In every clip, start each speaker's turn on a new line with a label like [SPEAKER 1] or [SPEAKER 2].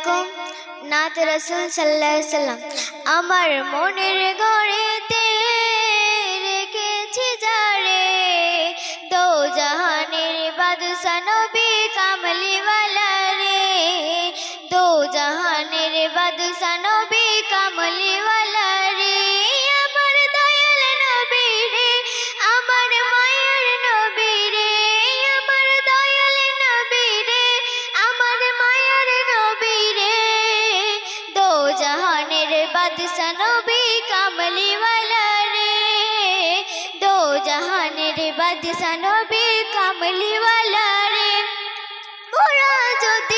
[SPEAKER 1] আলাইকুম। নাত রসুল সাল্লাহ সাল্লাম আমার মনের ঘরেতে রেখেছি যারে তো জাহানের বাদশা নবী জাহানের বাদশা নবী কামলিওয়ালা রে দো জাহানের বাদশা নবী কামলিওয়ালা রে ওরা যদি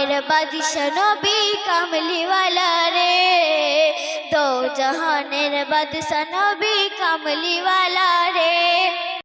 [SPEAKER 1] জাহানের বাদশা নবী কমলিওয়ালা রে দো জাহানের বাদশা নবী কমলিওয়ালা রে